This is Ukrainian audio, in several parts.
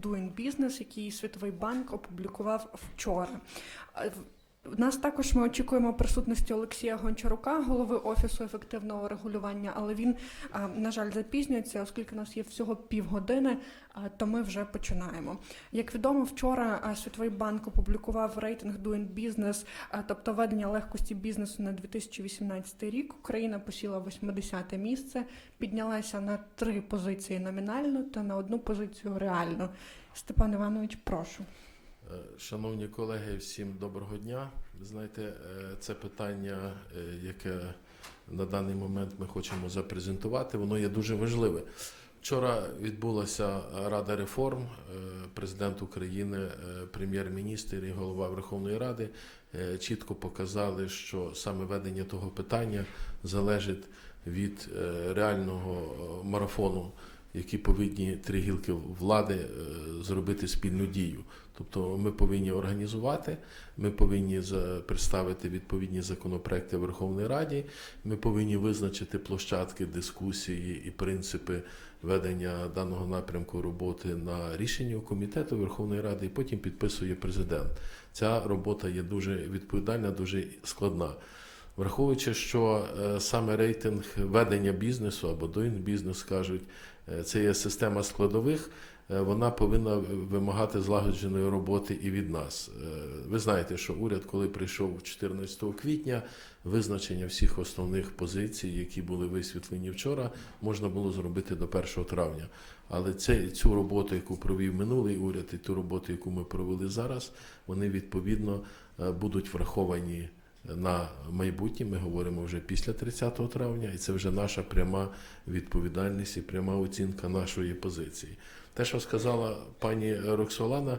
Doing Business, який Світовий банк опублікував вчора. Е, Нас також ми очікуємо присутності Олексія Гончарука, голови офісу ефективного регулювання, але він, на жаль, запізнюється, оскільки у нас є всього півгодини, а, то ми вже починаємо. Як відомо, вчора Світовий банк опублікував рейтинг Doing Business, тобто ведення легкості бізнесу на 2018 рік. Україна посіла 80 місце, піднялася на три позиції номінально та на одну позицію реально. Степан Іванович, прошу. Е, Шановні колеги, всім доброго дня. Ви знаєте, е, це питання, е, яке на даний момент ми хочемо запрезентувати, воно є дуже важливе. Вчора відбулася Рада реформ. Президент України, прем'єр-міністр і голова Верховної Ради чітко показали, що саме ведення того питання залежить від реального марафону, які повинні три гілки влади е, зробити спільну дію. Тобто ми повинні організувати, ми повинні представити відповідні законопроекти Верховної Раді, ми повинні визначити площадки дискусії і принципи ведення даного напрямку роботи на рішення комітету Верховної Ради, і потім підписує президент. Ця робота є дуже відповідальна, дуже складна. Враховуючи, що е, саме рейтинг ведення бізнесу або doing бізнес кажуть, це є система складових, е, вона повинна вимагати злагодженої роботи і від нас. Е, Ви знаєте, що уряд, коли прийшов 14 квітня, визначення всіх основних позицій, які були висвітлені вчора, можна було зробити до 1 травня. Але це, цю роботу, яку провів минулий уряд, і ту роботу, яку ми провели зараз, вони відповідно е, будуть враховані на майбутнє. Ми говоримо вже після 30 травня, і це вже наша пряма відповідальність і пряма оцінка нашої позиції. Те, що сказала пані Роксолана,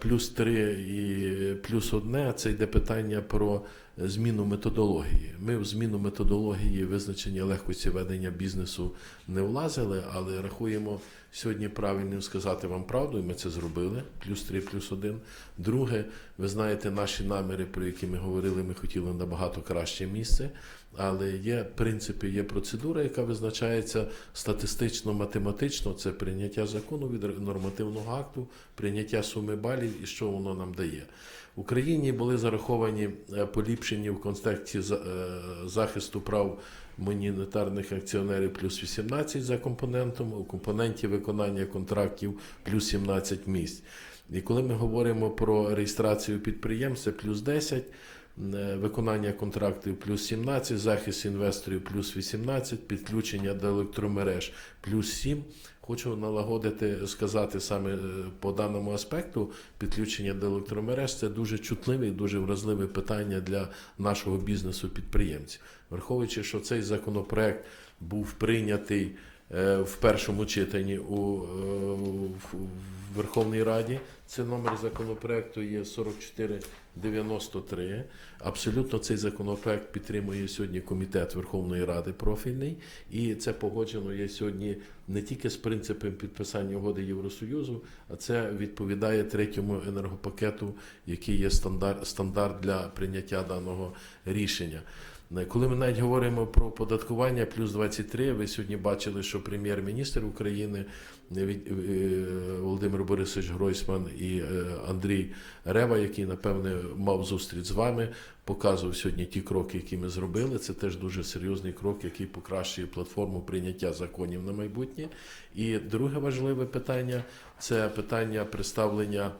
плюс три і плюс одне, це йде питання про зміну методології. Ми в зміну методології визначення легкості ведення бізнесу не влазили, але рахуємо сьогодні правильним сказати вам правду, і ми це зробили. Плюс три, плюс один. Друге, ви знаєте наші наміри, про які ми говорили, ми хотіли набагато краще місце. Але є принципи, є процедура, яка визначається статистично, математично. Це прийняття закону від нормативного акту, прийняття суми балів і що воно нам дає. В Україні були зараховані е, поліпшені в контексті е, захисту прав монетарних акціонерів плюс 18 за компонентом, у компоненті виконання контрактів плюс 17 місць. І коли ми говоримо про реєстрацію підприємств, плюс 10, е, виконання контрактів плюс 17, захист інвесторів плюс 18, підключення до електромереж плюс 7. Хочу налагодити, сказати саме е, по даному аспекту підключення до електромереж. Це дуже чутливе і дуже вразливе питання для нашого бізнесу підприємців. Враховуючи, що цей законопроект був прийнятий е, в першому читанні у е, Верховній Раді. Це номер законопроекту є 4493. Абсолютно цей законопроект підтримує сьогодні комітет Верховної Ради профільний, і це погоджено є сьогодні не тільки з принципом підписання угоди Євросоюзу, а це відповідає третьому енергопакету, який є стандарт, стандарт для прийняття даного рішення. Коли ми навіть говоримо про оподаткування плюс 23, ви сьогодні бачили, що прем'єр-міністр України Володимир Борисович Гройсман і е, Андрій Рева, який напевне мав зустріч з вами, показував сьогодні ті кроки, які ми зробили. Це теж дуже серйозний крок, який покращує платформу прийняття законів на майбутнє. І друге важливе питання це питання представлення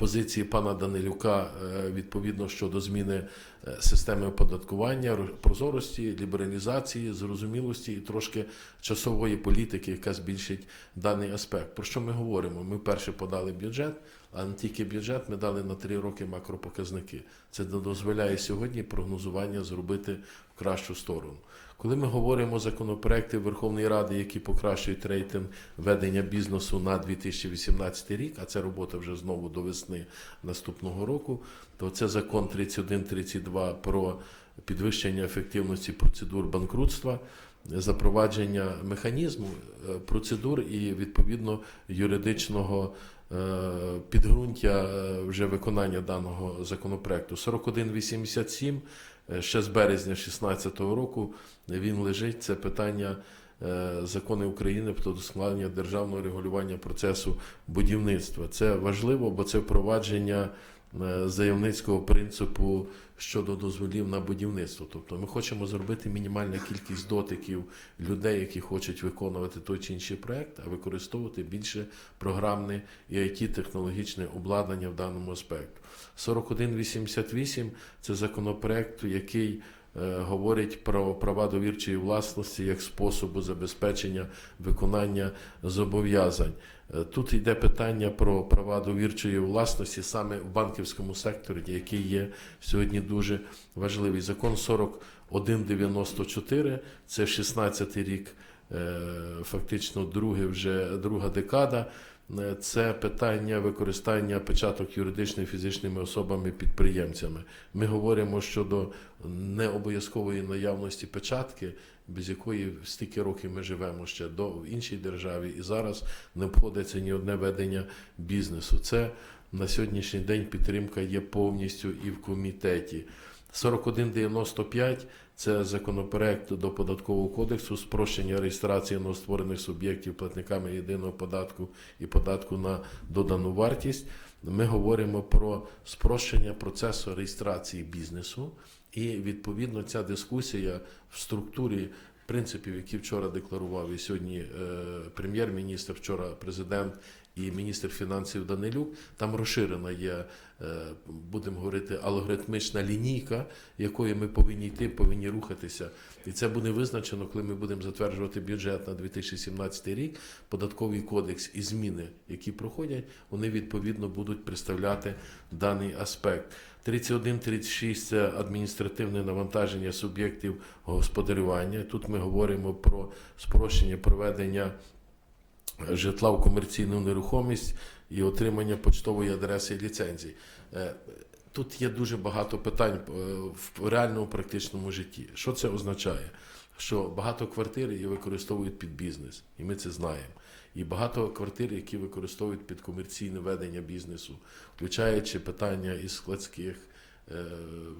позиції пана Данилюка е, відповідно щодо зміни е, системи оподаткування, ро- прозорості, лібералізації, зрозумілості і трошки часової політики, яка збільшить даний аспект. Про що ми говоримо? Ми вперше подали бюджет, а не тільки бюджет, ми дали на три роки макропоказники. Це дозволяє сьогодні прогнозування зробити в кращу сторону. Коли ми говоримо законопроекти Верховної Ради, які покращують рейтинг ведення бізнесу на 2018 рік, а це робота вже знову до весни наступного року, то це закон 3132 про підвищення ефективності процедур банкрутства, запровадження механізму е, процедур і відповідно юридичного е, підґрунтя е, вже виконання даного законопроекту. 4187 е, ще з березня 2016 року він лежить. Це питання е, закони України про досконалення державного регулювання процесу будівництва. Це важливо, бо це впровадження е, заявницького принципу щодо дозволів на будівництво. Тобто ми хочемо зробити мінімальну кількість дотиків людей, які хочуть виконувати той чи інший проект, а використовувати більше програмне і it технологічне обладнання в даному аспекту. 4188 це законопроект, який е, говорить про права довірчої власності як способу забезпечення виконання зобов'язань. Е, Тут йде питання про права довірчої власності саме в банківському секторі, який є сьогодні дуже важливий. Закон 4194, це 16 рік, е, фактично друге вже друга декада. Е, Це питання використання печаток юридичними фізичними особами підприємцями. Ми говоримо щодо необов'язкової наявності печатки, без якої стільки років ми живемо ще до в іншій державі, і зараз не обходиться ні одне ведення бізнесу. Це на сьогоднішній день підтримка є повністю і в комітеті. 4195 це законопроект до податкового кодексу спрощення реєстрації новостворених суб'єктів платниками єдиного податку і податку на додану вартість. Ми говоримо про спрощення процесу реєстрації бізнесу, і відповідно ця дискусія в структурі принципів, які вчора декларував і сьогодні е, прем'єр-міністр, вчора президент і міністр фінансів Данилюк. Там розширена є, е, будемо говорити, алгоритмічна лінійка, якою ми повинні йти, повинні рухатися. І це буде визначено, коли ми будемо затверджувати бюджет на 2017 рік. Податковий кодекс і зміни, які проходять, вони відповідно будуть представляти даний аспект. 31-36 – це адміністративне навантаження суб'єктів господарювання. Тут ми говоримо про спрощення проведення житла в комерційну нерухомість і отримання почтової адреси і ліцензій. Е, Тут є дуже багато питань е, в реальному практичному житті. Що це означає? Що багато квартир її використовують під бізнес, і ми це знаємо. І багато квартир, які використовують під комерційне ведення бізнесу, включаючи питання із складських, е,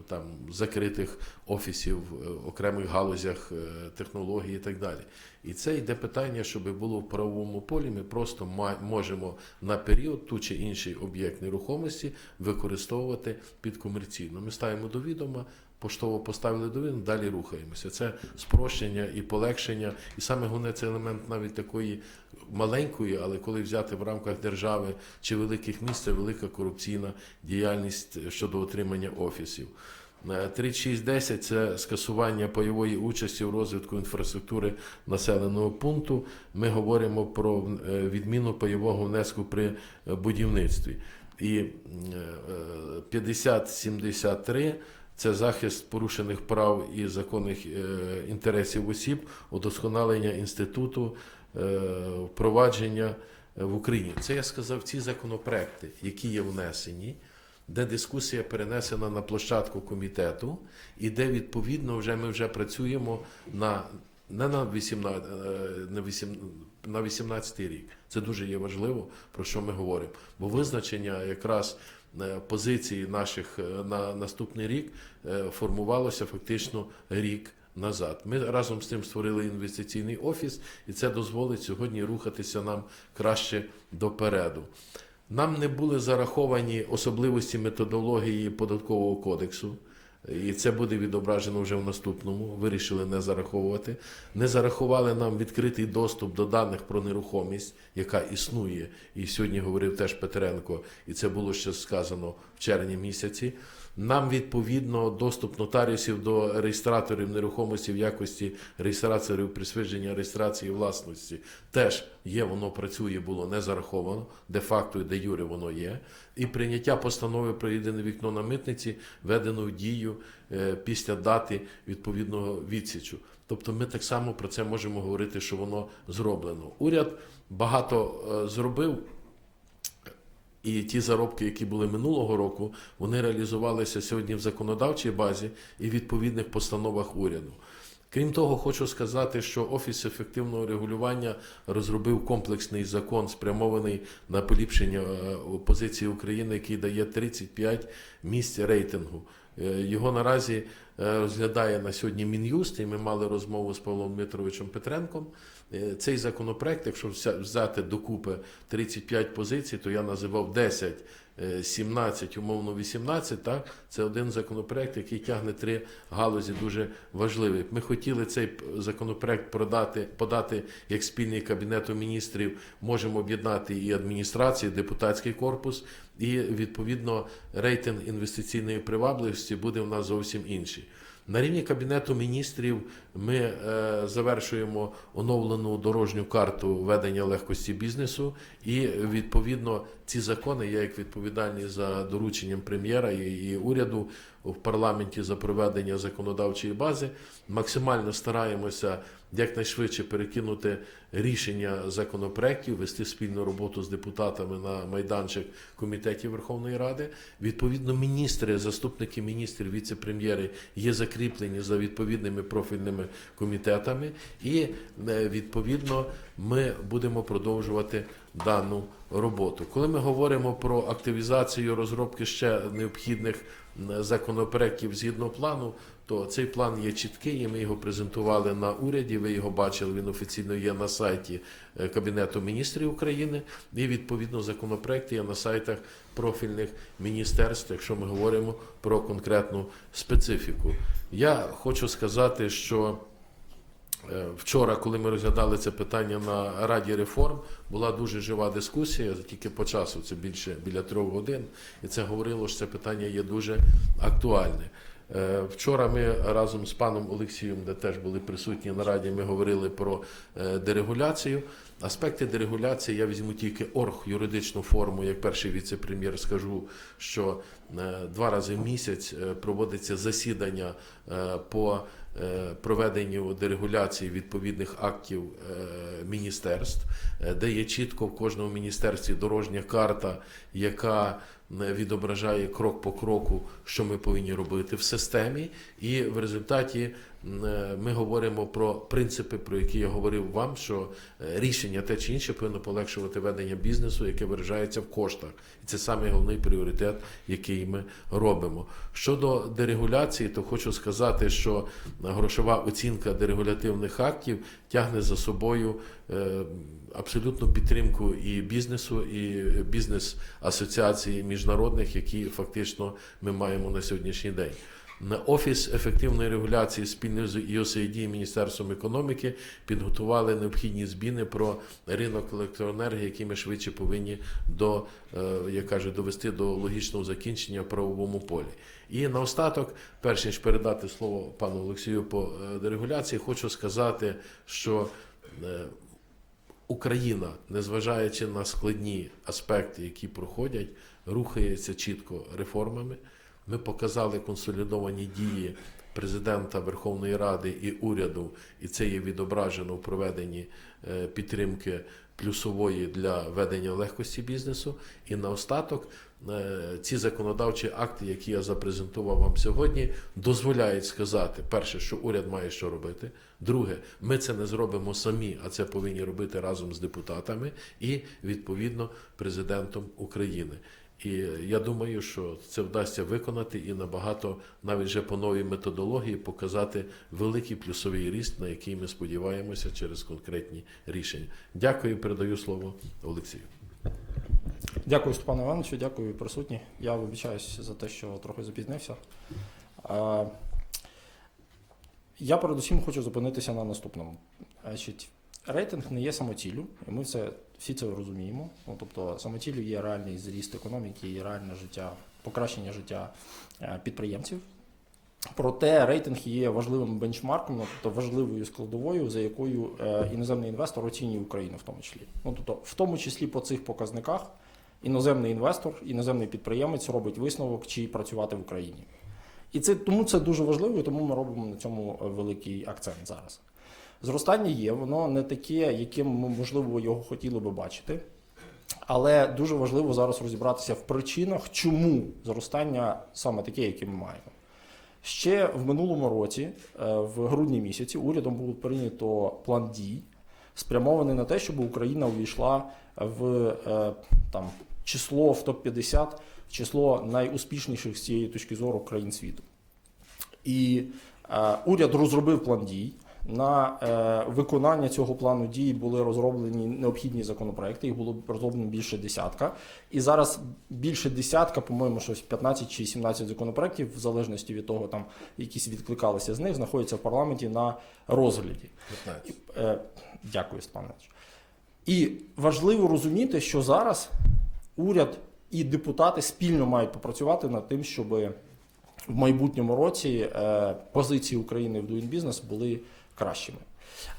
там закритих офісів, окремих галузях технологій і так далі. І це йде питання, щоб було в правовому полі. Ми просто можемо на період ту чи інший об'єкт нерухомості використовувати під комерційно. Ми ставимо до відома. Поштово поставили до відома, далі рухаємося. Це спрощення і полегшення, і саме головне це елемент навіть такої маленької, але коли взяти в рамках держави чи великих міст, це велика корупційна діяльність щодо отримання офісів. Е, 3610 – це скасування пайової участі в розвитку інфраструктури населеного пункту. Ми говоримо про е, відміну пайового внеску при е, будівництві. І е, е, 5073 – це захист порушених прав і законних е, інтересів осіб, удосконалення інституту е, впровадження е, в Україні. Це я сказав ці законопроекти, які є внесені, де дискусія перенесена на площадку комітету, і де відповідно вже ми вже працюємо на не на 18, е, на 8, на 18 рік. Це дуже є важливо, про що ми говоримо. Бо визначення якраз е, позиції наших е, на наступний рік формувалося фактично рік назад. Ми разом з тим створили інвестиційний офіс, і це дозволить сьогодні рухатися нам краще допереду. Нам не були зараховані особливості методології податкового кодексу. І це буде відображено вже в наступному. Вирішили не зараховувати. Не зарахували нам відкритий доступ до даних про нерухомість, яка існує. І сьогодні говорив теж Петренко, і це було ще сказано в червні місяці. Нам відповідно доступ нотаріусів до реєстраторів нерухомості в якості реєстраторів присвоєння реєстрації власності теж є, воно працює, було не зараховано, де-факто і де юре воно є. І прийняття постанови про єдине вікно на митниці введено в дію е, після дати відповідного відсічу. Тобто ми так само про це можемо говорити, що воно зроблено. Уряд багато е, зробив. І ті заробки, які були минулого року, вони реалізувалися сьогодні в законодавчій базі і відповідних постановах уряду. Крім того, хочу сказати, що Офіс ефективного регулювання розробив комплексний закон, спрямований на поліпшення е, позиції України, який дає 35 місць рейтингу. Е, Його наразі е, розглядає на сьогодні Мін'юст, і ми мали розмову з Павлом Дмитровичем Петренком. Е, Цей законопроект, якщо взяти докупи 35 позицій, то я називав 10, е, 17, умовно 18. Так? Це один законопроект, який тягне три галузі дуже важливі. Ми хотіли цей законопроект продати, подати як спільний кабінету міністрів. Можемо об'єднати і адміністрацію, і депутатський корпус, і відповідно рейтинг інвестиційної привабливості буде в нас зовсім інший. На рівні кабінету міністрів ми е, завершуємо оновлену дорожню карту ведення легкості бізнесу, і відповідно ці закони, я як відповідальний за дорученням прем'єра і, і уряду в парламенті за проведення законодавчої бази, максимально стараємося якнайшвидше перекинути рішення законопроєктів, вести спільну роботу з депутатами на майданчик комітетів Верховної Ради. Відповідно, міністри, заступники міністрів, віце-прем'єри є закріплені за відповідними профільними комітетами, і е, відповідно ми будемо продовжувати дану роботу. Коли ми говоримо про активізацію розробки ще необхідних м, законопроєктів згідно плану, то цей план є чіткий, і ми його презентували на уряді. Ви його бачили, він офіційно є на сайті е, Кабінету міністрів України. І відповідно законопроекти є на сайтах профільних міністерств, якщо ми говоримо про конкретну специфіку. Я хочу сказати, що Вчора, коли ми розглядали це питання на Раді реформ, була дуже жива дискусія, тільки по часу це більше біля трьох годин, і це говорило, що це питання є дуже актуальне. Е, Вчора ми разом з паном Олексієм, де теж були присутні на раді, ми говорили про е, дерегуляцію. Аспекти дерегуляції я візьму тільки орг юридичну форму, як перший віце-прем'єр скажу, що е, два рази в місяць е, проводиться засідання е, по е, проведенню дерегуляції відповідних актів е, міністерств, е, де є чітко в кожному міністерстві дорожня карта, яка е, відображає крок по кроку, що ми повинні робити в системі, і в результаті е, ми говоримо про принципи, про які я говорив вам, що е, рішення те чи інше повинно полегшувати ведення бізнесу, яке виражається в коштах, і це саме головний пріоритет, який ми робимо. Щодо дерегуляції, то хочу сказати, що грошова оцінка дерегулятивних актів тягне за собою абсолютну підтримку і бізнесу, і бізнес-асоціацій міжнародних, які фактично ми маємо на сьогоднішній день. Офіс ефективної регуляції спільно з USAID і Міністерством економіки підготували необхідні зміни про ринок електроенергії, які ми швидше повинні до, е, як кажуть, довести до логічного закінчення в правовому полі. І наостаток, перш ніж передати слово пану Олексію по е, дерегуляції, хочу сказати, що е, Україна, незважаючи на складні аспекти, які проходять, рухається чітко реформами. Ми показали консолідовані дії президента Верховної Ради і уряду, і це є відображено в проведенні е, підтримки плюсової для ведення легкості бізнесу. І наостаток е, ці законодавчі акти, які я запрезентував вам сьогодні, дозволяють сказати: перше, що уряд має що робити. Друге, ми це не зробимо самі, а це повинні робити разом з депутатами і відповідно президентом України. І я думаю, що це вдасться виконати і набагато навіть вже по новій методології показати великий плюсовий ріст, на який ми сподіваємося через конкретні рішення. Дякую, передаю слово Олексію. Дякую, Степану Івановичу, дякую присутні. Я вибачаюсь за те, що трохи запізнився. Я передусім хочу зупинитися на наступному. Значить, рейтинг не є самоціллю, і ми це, всі це розуміємо. Ну, тобто самоціллю є реальний зріст економіки і реальне життя, покращення життя е, підприємців. Проте рейтинг є важливим бенчмарком, ну, тобто важливою складовою, за якою е, іноземний інвестор оцінює Україну в тому числі. Ну, тобто, в тому числі по цих показниках іноземний інвестор, іноземний підприємець робить висновок, чи працювати в Україні. І це тому це дуже важливо, і тому ми робимо на цьому е, великий акцент зараз. Зростання є, воно не таке, яким ми, можливо, його хотіли би бачити. Але дуже важливо зараз розібратися в причинах, чому зростання саме таке, яке ми маємо. Ще в минулому році, е, в грудні місяці, урядом було прийнято план дій, спрямований на те, щоб Україна увійшла в е, там число в топ-50, в число найуспішніших з цієї точки зору країн світу. І е, уряд розробив план дій. На е, виконання цього плану дій були розроблені необхідні законопроекти. Їх було розроблено більше десятка. І зараз більше десятка, по-моєму, щось 15 чи 17 законопроектів, в залежності від того, там якісь відкликалися з них, знаходяться в парламенті на розгляді. 15. Е, Дякую, Степанович. І важливо розуміти, що зараз уряд і депутати спільно мають попрацювати над тим, щоб в майбутньому році е, позиції України в Doing Business були кращими.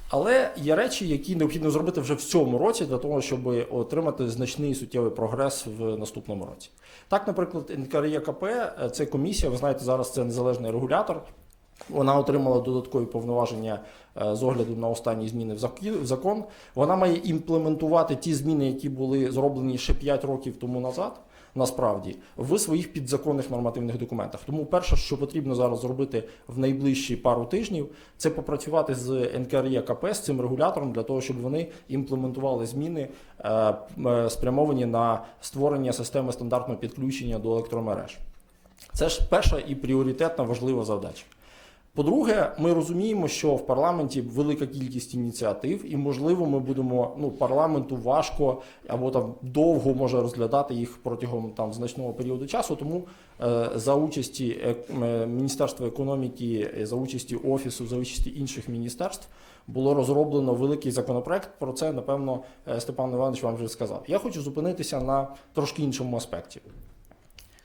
Але є речі, які необхідно зробити вже в цьому році для того, щоб отримати значний суттєвий прогрес в наступному році. Так, наприклад, НКРЄКП – це комісія, ви знаєте, зараз це незалежний регулятор. Вона отримала додаткові повноваження е, з огляду на останні зміни в закон. Вона має імплементувати ті зміни, які були зроблені ще 5 років тому назад, насправді, в своїх підзаконних нормативних документах. Тому перше, що потрібно зараз зробити в найближчі пару тижнів, це попрацювати з НКРЄКП, з цим регулятором, для того, щоб вони імплементували зміни, е, е, спрямовані на створення системи стандартного підключення до електромереж. Це ж перша і пріоритетна важлива задача. По-друге, ми розуміємо, що в парламенті велика кількість ініціатив, і можливо, ми будемо ну парламенту важко або там довго може розглядати їх протягом там значного періоду часу. Тому е, за участі е, е, Міністерства економіки, е, за участі офісу, за участі інших міністерств було розроблено великий законопроект. Про це напевно е, Степан Іванович вам вже сказав. Я хочу зупинитися на трошки іншому аспекті.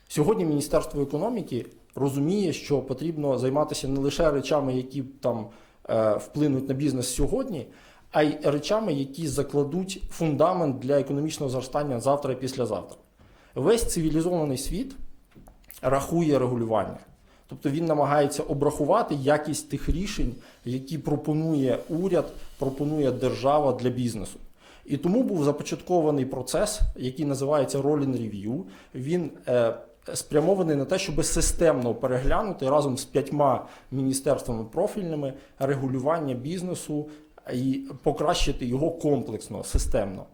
Сьогодні Міністерство економіки розуміє, що потрібно займатися не лише речами, які там е, вплинуть на бізнес сьогодні, а й речами, які закладуть фундамент для економічного зростання завтра і післязавтра. Весь цивілізований світ рахує регулювання. Тобто він намагається обрахувати якість тих рішень, які пропонує уряд, пропонує держава для бізнесу. І тому був започаткований процес, який називається Rolling Review. Він е, спрямований на те, щоб системно переглянути разом з п'ятьма міністерствами профільними регулювання бізнесу і покращити його комплексно, системно.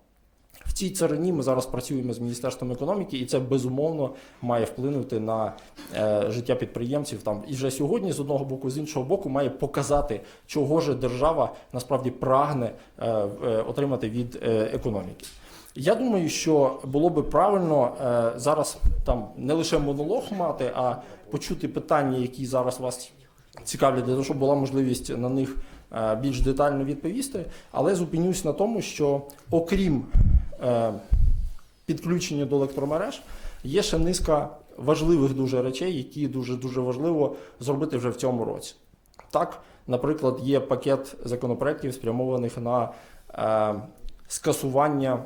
В цій царині ми зараз працюємо з Міністерством економіки, і це безумовно має вплинути на е, життя підприємців. Там і вже сьогодні, з одного боку, з іншого боку, має показати, чого ж держава насправді прагне е, е, отримати від е, економіки. Я думаю, що було би правильно е, зараз там не лише монолог мати, а почути питання, які зараз вас цікавлять, для того, щоб була можливість на них е, більш детально відповісти. Але зупинюсь на тому, що окрім е, підключення до електромереж, є ще низка важливих дуже речей, які дуже дуже важливо зробити вже в цьому році. Так, наприклад, є пакет законопроєктів, спрямованих на скасування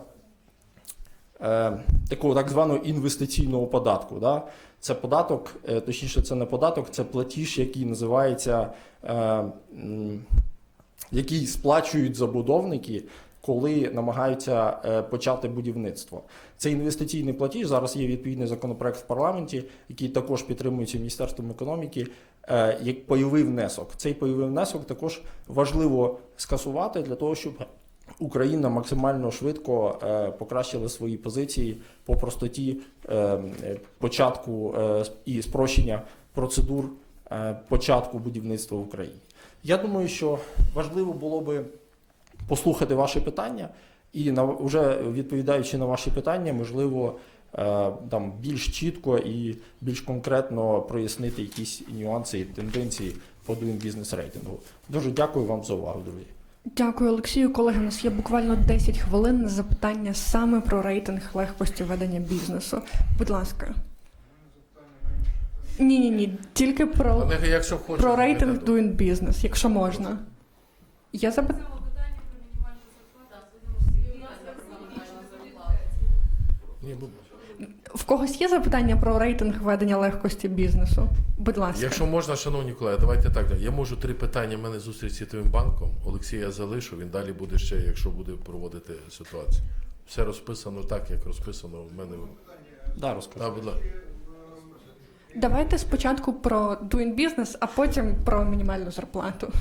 такого так званого інвестиційного податку. Да? Це податок, е, точніше, це не податок, це платіж, який називається, е, який сплачують забудовники, коли намагаються е, почати будівництво. Це інвестиційний платіж. Зараз є відповідний законопроект в парламенті, який також підтримується Міністерством економіки, е, як пайовий внесок. Цей пайовий внесок також важливо скасувати для того, щоб Україна максимально швидко е, покращила свої позиції по простоті е, е, початку і спрощення процедур початку будівництва в Україні. Я думаю, що важливо було би послухати ваші питання і на вже відповідаючи на ваші питання, можливо, там більш чітко і більш конкретно прояснити якісь нюанси і тенденції по Doing Business рейтингу. Дуже дякую вам за увагу, друзі. Дякую, Олексію. Колеги, у нас є буквально 10 хвилин на запитання саме про рейтинг легкості ведення бізнесу. Будь ласка. Ні, ні, ні, тільки про, Колеги, якщо хочете, про рейтинг Doing Business, якщо можна. Я запит... Ні, бо- В когось є запитання про рейтинг ведення легкості бізнесу? Будь ласка. Якщо можна, шановні колеги, давайте так. Я можу три питання. У мене зустріч з Світовим банком. Олексія залишу. Він далі буде ще, якщо буде проводити ситуацію. Все розписано так, як розписано в мене. Да, розкажу. Да, будь ласка. Давайте спочатку про Doing Business, а потім про мінімальну зарплату.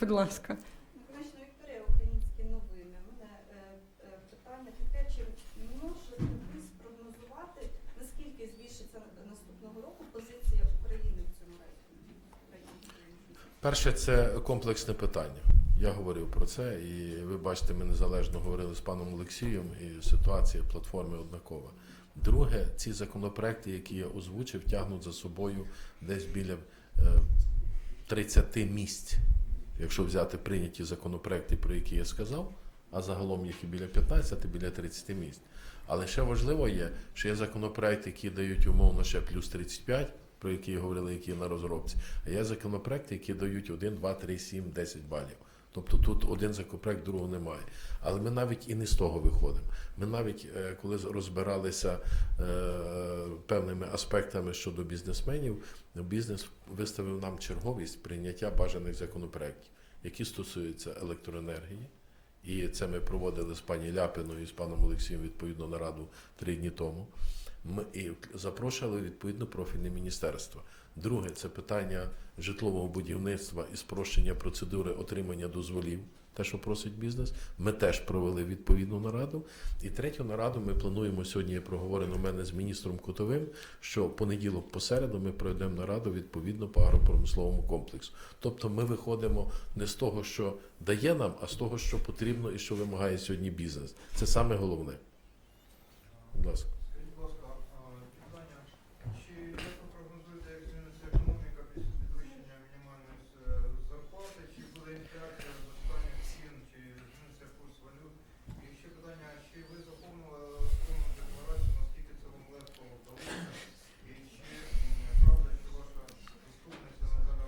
Будь ласка. Конечно, Вікторія, українські новини. У мене е, е, питання таке, чи може хтось Перше, це комплексне питання. Я говорив про це, і ви бачите, ми незалежно говорили з паном Олексієм, і ситуація платформи однакова. Друге, ці законопроекти, які я озвучив, тягнуть за собою десь біля е, 30 місць. Якщо взяти прийняті законопроекти, про які я сказав, а загалом їх і біля 15, біля 30 місць. Але ще важливо є, що є законопроекти, які дають умовно ще плюс 35, про які говорили, які на розробці, а є законопроекти, які дають 1, 2, 3, 7, 10 балів. Тобто тут один законопроект, другого немає. Але ми навіть і не з того виходимо. Ми навіть е, коли розбиралися е, певними аспектами щодо бізнесменів, бізнес виставив нам черговість прийняття бажаних законопроєктів, які стосуються електроенергії. І це ми проводили з пані Ляпиною і з паном Олексієм відповідно нараду три дні тому. Ми запрошували відповідно профільне міністерство. Друге це питання житлового будівництва і спрощення процедури отримання дозволів, те, що просить бізнес. Ми теж провели відповідну нараду. І третю нараду ми плануємо сьогодні. проговорено у мене з міністром Кутовим, що понеділок посереду ми проведемо нараду відповідно по агропромисловому комплексу. Тобто ми виходимо не з того, що дає нам, а з того, що потрібно і що вимагає сьогодні бізнес. Це саме головне. Будь ласка. Скажіть, будь ласка, а, питання, чи як ви прогнозуєте, як зміниться економіка після підвищення мінімальної е, зарплати, чи буде інфляція, зростання цін, чи зміниться курс валют? І ще питання, чи ви заповнили електронну декларацію, наскільки це вам легко вдалося? І чи м, правда, що ваша заступниця Наталя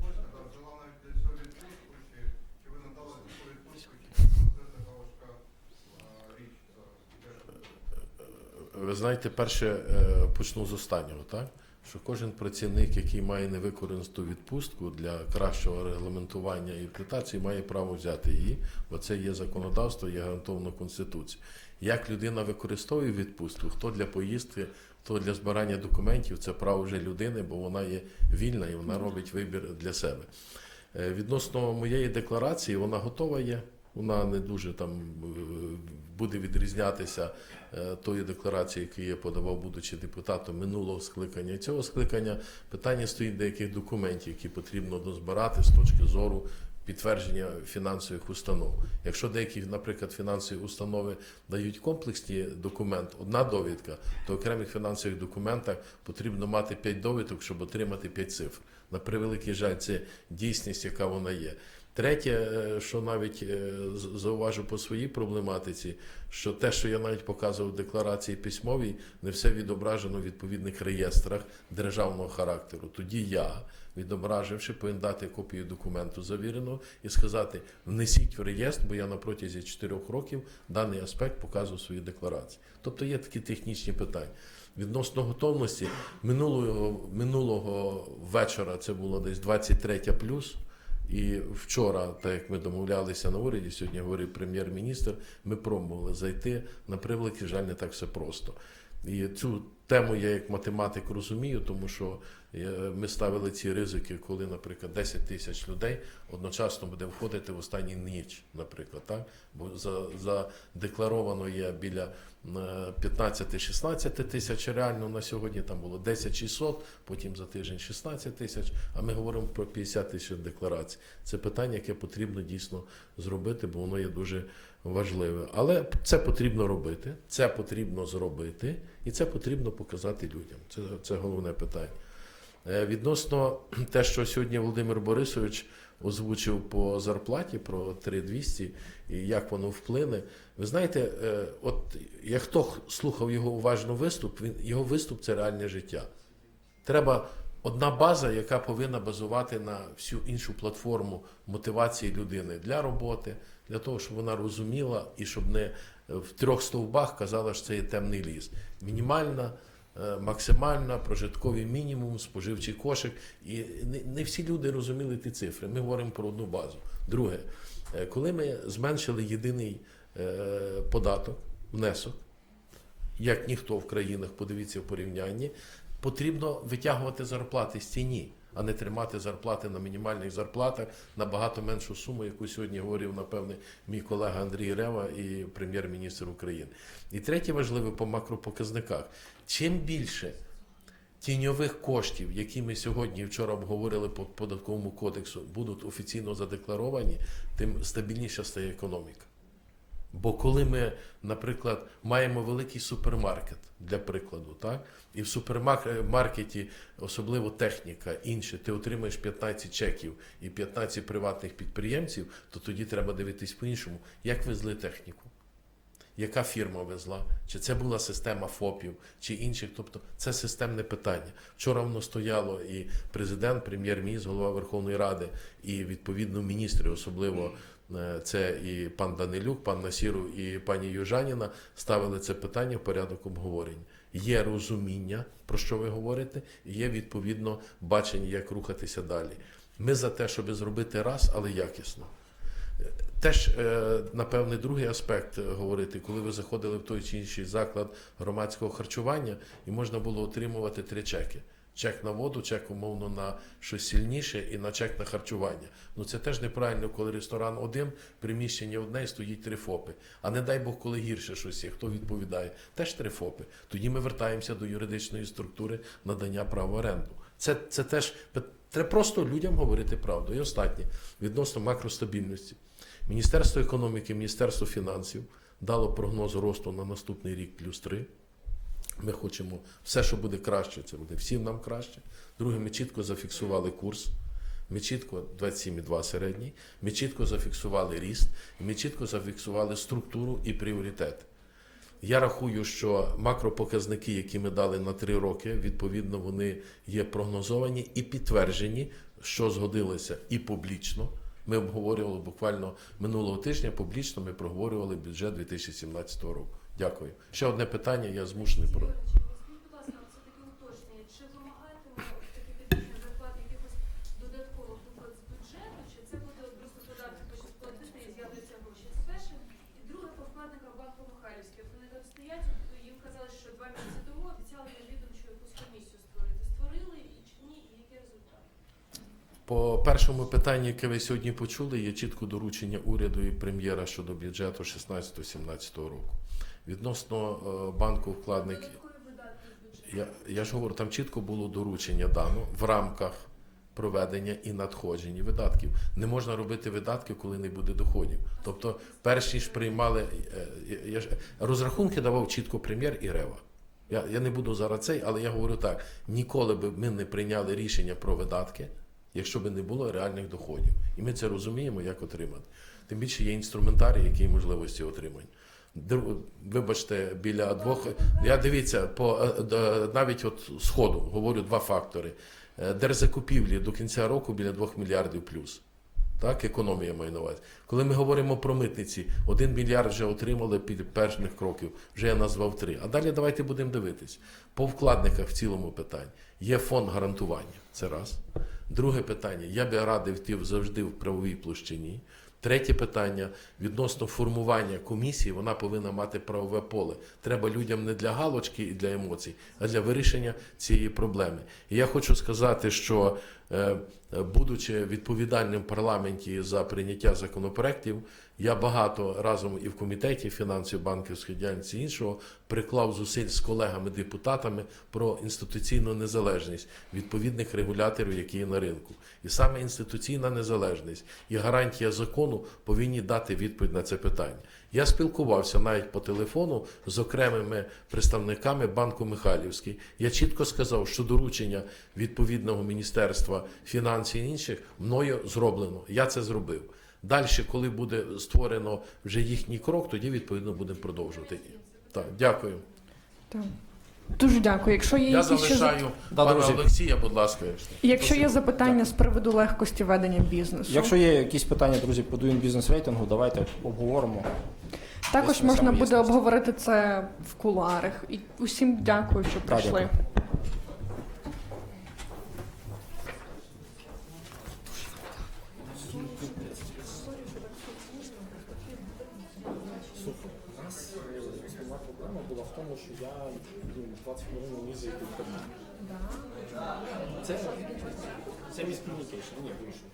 Войська взяла навіть для цього відпустку, чи, чи ви надали таку відпустку, чи це така важка а, річ зараз? Дякую. Ви знаєте, перше е, почну з останнього, так? Що кожен працівник, який має невикористану відпустку для кращого регламентування і імплементації, має право взяти її, бо це є законодавство, є гарантовано Конституцією. Як людина використовує відпустку, хто для поїздки, хто для збирання документів, це право вже людини, бо вона є вільна і вона робить вибір для себе. Е, Відносно моєї декларації, вона готова є. Вона не дуже там е, буде відрізнятися е, тої декларації, яку я подавав, будучи депутатом минулого скликання. Цього скликання питання стоїть деяких документів, які потрібно дозбирати з точки зору підтвердження фінансових установ. Якщо деякі, наприклад, фінансові установи дають комплексні документи, одна довідка, то окремих фінансових документах потрібно мати 5 довідок, щоб отримати 5 цифр. На превеликий жаль, це дійсність, яка вона є. Третє, е, що навіть е, зауважу по своїй проблематиці, що те, що я навіть показував в декларації письмовій, не все відображено в відповідних реєстрах державного характеру. Тоді я, відображивши, повинен дати копію документу завіреного і сказати: внесіть в реєстр, бо я на протязі 4 років даний аспект показував свої декларації. Тобто є такі технічні питання. Відносно готовності минулого, минулого вечора це було десь 23 плюс. І вчора, так як ми домовлялися на уряді, сьогодні говорив прем'єр-міністр, ми пробували зайти. На превеликий жаль, не так все просто. І цю тему я як математик розумію, тому що е, ми ставили ці ризики, коли, наприклад, 10 тисяч людей одночасно буде входити в останній ніч, наприклад, так? Бо за, задекларовано є біля е, 15-16 тисяч реально на сьогодні, там було 10 600, потім за тиждень 16 тисяч, а ми говоримо про 50 тисяч декларацій. Це питання, яке потрібно дійсно зробити, бо воно є дуже важливе. Але це потрібно робити, це потрібно зробити, і це потрібно показати людям. Це, це головне питання. Е, Відносно те, що сьогодні Володимир Борисович озвучив по зарплаті про 3200 і як воно вплине. Ви знаєте, е, от як хто слухав його уважно виступ, він його виступ це реальне життя. Треба одна база, яка повинна базувати на всю іншу платформу мотивації людини для роботи, для того, щоб вона розуміла і щоб не в трьох стовбах казала, що це є темний ліс. Мінімальна, е, максимальна, прожитковий мінімум, споживчий кошик. І не, всі люди розуміли ті цифри. Ми говоримо про одну базу. Друге, е, коли ми зменшили єдиний е, податок, внесок, як ніхто в країнах, подивіться в порівнянні, потрібно витягувати зарплати з тіні, а не тримати зарплати на мінімальних зарплатах на багато меншу суму, яку сьогодні говорив, напевне, мій колега Андрій Рева і прем'єр-міністр України. І третє важливе по макропоказниках. Чим більше тіньових коштів, які ми сьогодні і вчора обговорили по податковому кодексу, будуть офіційно задекларовані, тим стабільніша стає економіка. Бо коли ми, наприклад, маємо великий супермаркет, для прикладу, так, і в супермаркеті, особливо техніка, інше, ти отримаєш 15 чеків і 15 приватних підприємців, то тоді треба дивитись по-іншому, як везли техніку. Яка фірма везла? Чи це була система ФОПів, чи інших? Тобто це системне питання. Вчора воно стояло і президент, прем'єр-міністр, голова Верховної Ради, і відповідно міністри, особливо е, це і пан Данилюк, пан Насіру і пані Южаніна ставили це питання в порядок обговорення. Є розуміння, про що ви говорите, і є відповідно бачення, як рухатися далі. Ми за те, щоб зробити раз, але якісно. Теж, е, напевне, другий аспект е, говорити, коли ви заходили в той чи інший заклад громадського харчування, і можна було отримувати три чеки: чек на воду, чек умовно на щось сильніше і на чек на харчування. Ну це теж неправильно, коли ресторан один, приміщення одне і стоїть три ФОПи. А не дай Бог, коли гірше щось є, хто відповідає? Теж три ФОПи. Тоді ми вертаємося до юридичної структури надання права оренду. Це, це теж треба просто людям говорити правду. І останнє відносно макростабільності. Міністерство економіки, Міністерство фінансів дало прогноз росту на наступний рік плюс 3. Ми хочемо все, що буде краще, це буде всім нам краще. Друге, ми чітко зафіксували курс. Ми чітко 27,2 середній, ми чітко зафіксували ріст, ми чітко зафіксували структуру і пріоритети. Я рахую, що макропоказники, які ми дали на три роки, відповідно, вони є прогнозовані і підтверджені, що згодилося і публічно. Ми обговорювали буквально минулого тижня. Публічно ми проговорювали бюджет 2017 року. Дякую. Ще одне питання. Я змушений про. По першому питанню, яке ви сьогодні почули, є чітко доручення уряду і прем'єра щодо бюджету 16-17 року. Відносно е, банку вкладників. Я, я ж говорю, там чітко було доручення дано в рамках проведення і надходжень видатків. Не можна робити видатки, коли не буде доходів. Тобто, перші ж приймали е, я, ж розрахунки давав чітко прем'єр і Рева. Я, я не буду зараз цей, але я говорю так: ніколи би ми не прийняли рішення про видатки, якщо б не було реальних доходів. І ми це розуміємо, як отримати. Тим більше є інструментарій, які є можливості отримання. Вибачте, біля двох. Я дивіться, по е, навіть от сходу говорю два фактори. Е, Держзакупівлі до кінця року біля 2 мільярдів плюс. Так, економія має на увазі. Коли ми говоримо про митниці, 1 мільярд вже отримали під перших кроків, вже я назвав три. А далі давайте будемо дивитись. По вкладниках в цілому питанні. Є фонд гарантування. Це раз. Друге питання. Я би радив йти завжди в правовій площині. Третє питання відносно формування комісії, вона повинна мати правове поле. Треба людям не для галочки і для емоцій, а для вирішення цієї проблеми. І я хочу сказати, що е, е, будучи відповідальним в парламенті за прийняття законопроєктів, я багато разом і в комітеті фінансів, банківської діяльності іншого приклав зусиль з колегами-депутатами про інституційну незалежність відповідних регуляторів, які є на ринку. І саме інституційна незалежність і гарантія закону повинні дати відповідь на це питання. Я спілкувався навіть по телефону з окремими представниками банку Михайлівський. Я чітко сказав, що доручення відповідного міністерства фінансів і інших мною зроблено. Я це зробив. Далі, коли буде створено вже їхній крок, тоді відповідно будемо продовжувати. Так, дякую. Так. Дуже дякую. Якщо є Я якісь ще залишаю Да, пана друзі. Олексія, будь ласка. якщо є запитання з приводу легкості ведення бізнесу, Якщо є якісь питання, друзі, по Doing Business рейтингу, давайте обговоримо. також Десь на можна буде обговорити це в кулуарах. І усім дякую, що прийшли. дякую. 20 хвилин не зайти в. Це, це міс комунікейшн, ні, вийшов.